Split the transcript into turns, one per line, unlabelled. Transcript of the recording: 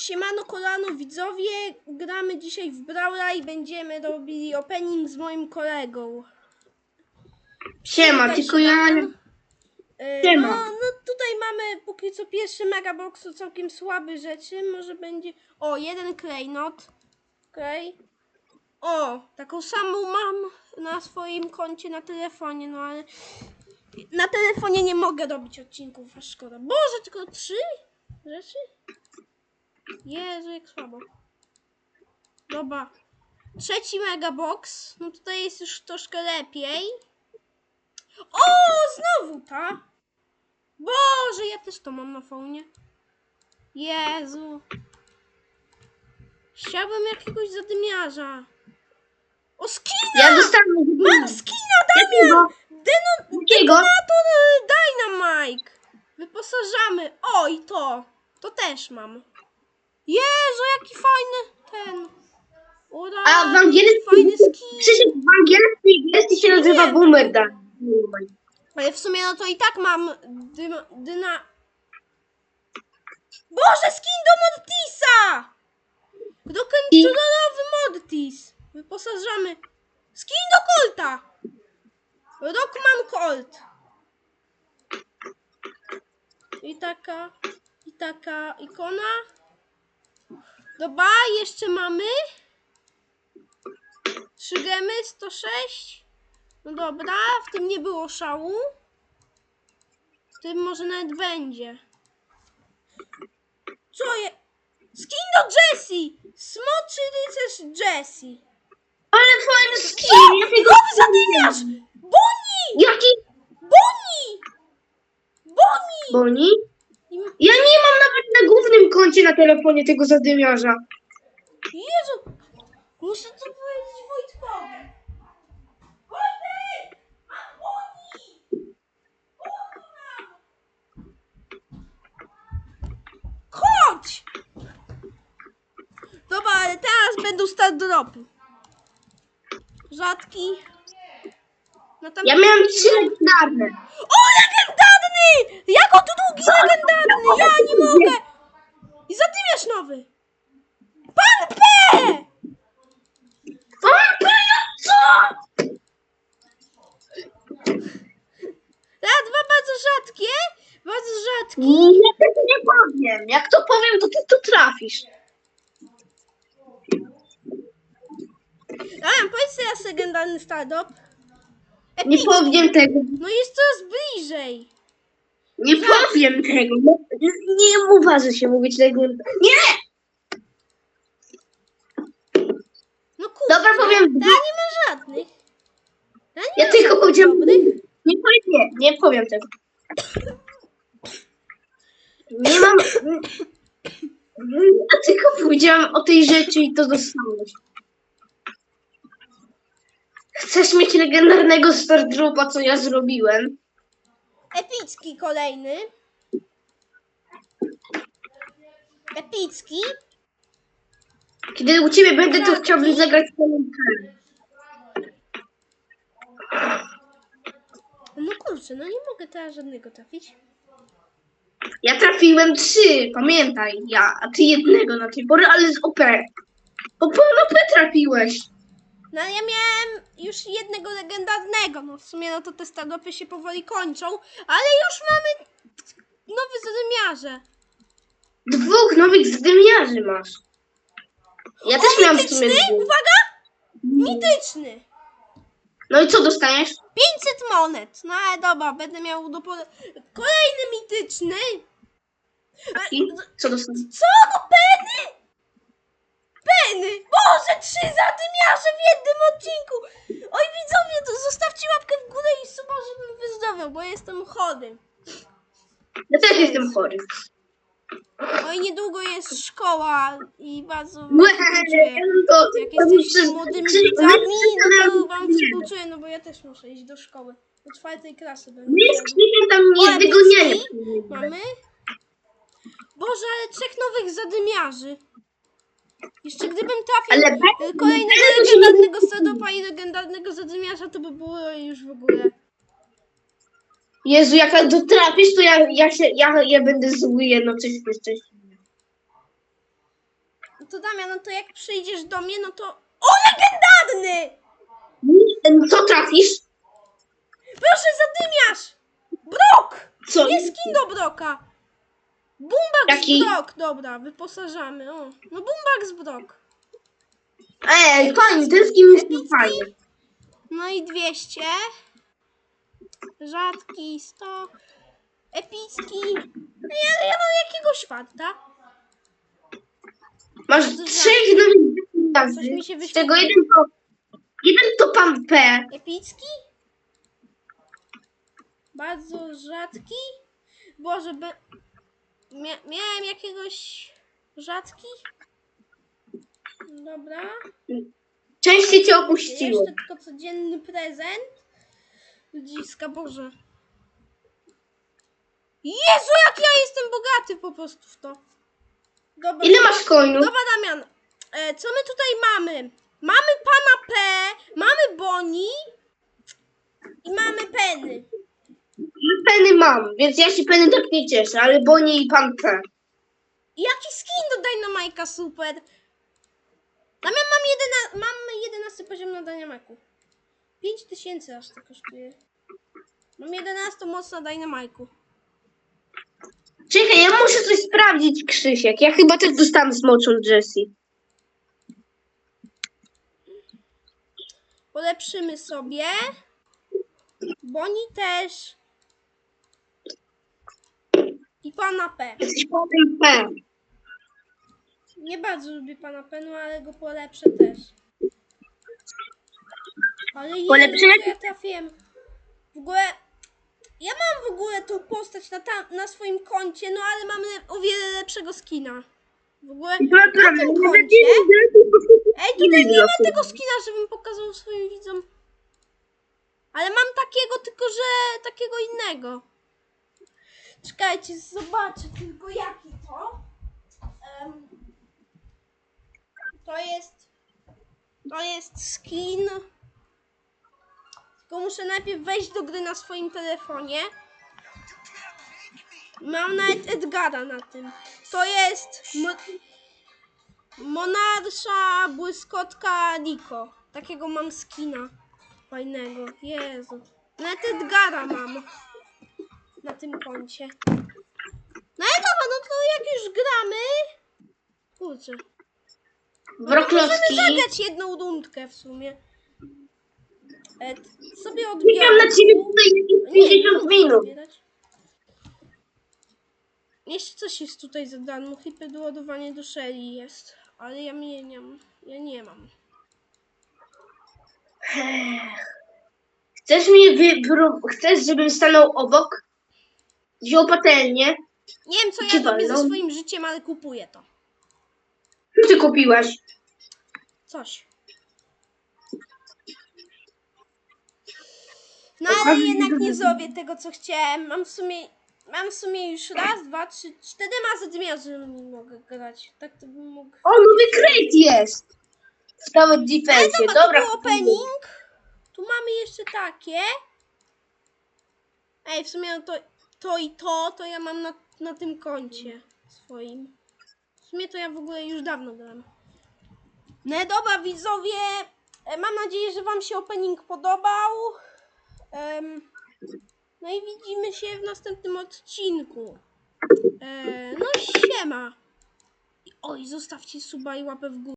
siemano kolano widzowie, gramy dzisiaj w Brawla i będziemy robili opening z moim kolegą.
Siema, tylko ja...
E,
Siema.
No, no tutaj mamy póki co pierwszy megabox, to całkiem słabe rzeczy, może będzie... O, jeden klejnot. Okej. O, taką samą mam na swoim koncie na telefonie, no ale... Na telefonie nie mogę robić odcinków, a szkoda. Boże, tylko trzy rzeczy? Jezu, jak słabo. Dobra. Trzeci megabox. No tutaj jest już troszkę lepiej. O, znowu ta. Boże, ja też to mam na fonie. Jezu. Chciałbym jakiegoś zadymiarza. O, skina!
Ja dostałem...
Mam skina, Damian! Deno,
Jakiego?
detonator Dynamite. Wyposażamy. O, i to. To też mam. Jezu, jaki fajny ten. Ura,
A w angielskim...
fajny skin.
Krzysiek, w angielskim wersji się nazywa
Nie.
Boomerang.
Ale w sumie no to i tak mam dym, dyna... Boże, skin do Mortisa! Rock'n'rollowy Mortis. Wyposażamy. Skin do Colta. Rockman Colt. I taka, i taka ikona. Dobra, jeszcze mamy. Trzy gemy, 106. No dobra, w tym nie było szału. W tym może nawet będzie. Co je? Skin do Jessie! Smoczy rycerz Jessie.
Ale fajny skin!
O!
Jakiego
Nowy zadymiarz! Boni!
Jaki?
Boni! Boni!
Boni? Ja nie mam nawet koncie na telefonie tego zadymiarza.
Jezu! Muszę to powiedzieć Wojtkowi. Wojtek! Chodź! Dobra, ale teraz będą start dropy. Rzadki. No tam
Ja miałem trzy legendarne.
O, legendarny! Jako drugi legendarny! Ja nie mogę! Zadymiarz nowy! Pan P!
co?
Raz, dwa bardzo rzadkie. Bardzo rzadkie.
Ja tego nie powiem. Jak to powiem, to ty to trafisz.
A, powiedz teraz legendarny stardop.
Nie powiem tego.
No jest coraz bliżej.
Nie powiem tego. No, Nie uważa się mówić legendarne. Nie!
No kurczę.
Dobra, powiem
Ja nie ma żadnych. Ja nie
Ja
ma
tylko
żadnych
powiedziałem.
dobrych.
Nie powiem, nie, nie powiem tego. Nie mam. Ja tylko powiedziałam o tej rzeczy i to dostałeś. Chcesz mieć legendarnego Stardropa, co ja zrobiłem?
Epicki kolejny. Epicki.
Kiedy u ciebie będę, to chciałbym zagrać kolumkę.
No kurczę, no nie mogę teraz żadnego trafić.
Ja trafiłem trzy, pamiętaj, ja, a ty jednego na tej pory, ale z OP. O, po OP trafiłeś.
No ja miałem już jednego legendarnego, no w sumie no to te stardopy się powoli kończą, ale już mamy nowe zadymiarze.
Dwóch nowych zdymiarzy masz. Ja też miałam w sumie
mityczny,
dwóch.
uwaga, mityczny.
No i co dostaniesz?
500 monet, no ale dobra, będę miał do pole... Kolejny mityczny.
I co dostaniesz?
Co, no peny? Peny! Boże, trzy zadymiarze w jednym odcinku! Oj widzowie, to zostawcie łapkę w górę i suba, żebym wyzdrowiał, bo jestem chory.
Ja też jestem chory.
Oj, niedługo jest szkoła i bardzo
Łe,
współczuję. Jak jesteście młodymi widzami, no to wam współczuję, no bo ja też muszę iść do szkoły. Do czwartej klasy będę.
My z tam nie
epicki Mamy? Boże, ale trzech nowych zadymiarzy. Jeszcze gdybym trafił
Ale
kolejnego legendarnego Stradopa i legendarnego zadymiarza, to by było już w ogóle.
Jezu, jak to trafisz, to ja, ja, się, ja, ja będę zły jednocześnie. szczęśliwy.
to Damian, no to jak przyjdziesz do mnie, no to... O, legendarny!
Co trafisz?
Proszę, zadymiarz! Brok!
Co?
Nie skin do Broka! Bumbak
Jaki?
z Brok, dobra, wyposażamy. O, no Bumbak z Brok.
Ej, fajnie, ten skin jest fajny.
No i 200. Rzadki 100. Epicki. No Ja, ja mam jakiegoś farta.
Masz trzech nowych
Coś mi się
gwiazdy. Z tego
wyświetliło.
jeden to... Jeden to pan P.
Epicki? Bardzo rzadki? Boże, by... Mia miałem jakiegoś rzadki? Dobra.
Częściej cię opuściło.
Jeszcze tylko codzienny prezent. Ludziska, Boże. Jezu, jak ja jestem bogaty po prostu w to. Dobra,
Ile masz coinów?
Dobra, Damian. E, co my tutaj mamy? Mamy pana P, mamy Boni i mamy Penny.
Peny mam, więc ja się peny tak nie cieszę, ale Bonnie i pan P.
Jaki skin do Dynamite'a super. Damian, mam, jedyna, mam 11 poziom na Dynamite'u. 5000 aż to kosztuje. Mam 11 moc na Dynamite'u.
Czekaj, ja muszę coś sprawdzić, Krzysiek. Ja chyba też dostałam smoczą Jessie.
Polepszymy sobie. Boni też. I pana P.
Jesteś panem P.
Nie bardzo lubię pana P, no ale go polepszę też. Ale
Polepszenie?
co ja trafiłem. W ogóle... Ja mam w ogóle tą postać na, tam, na swoim koncie, no ale mam le- o wiele lepszego skina. W ogóle na tym koncie... Ej, tutaj nie ma tego skina, żebym pokazał swoim widzom. Ale mam takiego, tylko że takiego innego. Czekajcie, zobaczę tylko jaki to. Em, to jest. To jest skin. Tylko muszę najpierw wejść do gry na swoim telefonie. Mam nawet Edgara na tym. To jest. Mo Monarsza błyskotka Niko. Takiego mam skina. Fajnego. Jezu. Nawet Edgara mam. Na tym koncie. No ale dobra, no to jak już gramy. Kurczę.
Wroklowski.
Możemy zagrać jedną rundkę w sumie. E, sobie
Czekam
odbieram.
na ciebie tutaj jakieś
Nie, nie
50
mogę
minut.
odbierać. Jeszcze coś jest tutaj za darmo. Hiperdoładowanie do Shelly jest. Ale ja mnie nie mam. Ja nie mam.
Chcesz mnie wy... Chcesz, żebym stanął obok? Wziął patelnię?
Nie wiem co ja robię ze
walną.
swoim życiem, ale kupuję to.
Co ty kupiłaś?
Coś. No ale jednak nie zrobię tego, co chciałem. Mam w sumie, mam w sumie już raz, dwa, trzy, cztery razy że nie mogę grać. Tak to bym mógł.
O, nowy crate jest! W Tower Defense.
Dobra,
Dobra.
to był opening. Tu mamy jeszcze takie. Ej, w sumie no to, to i to, to ja mam na, na tym koncie swoim. W sumie to ja w ogóle już dawno gram. No dobra, widzowie. e, Mam nadzieję, że wam się opening podobał. Em, no i widzimy się w następnym odcinku. E, no siema. Oj, zostawcie suba i łapę w górę.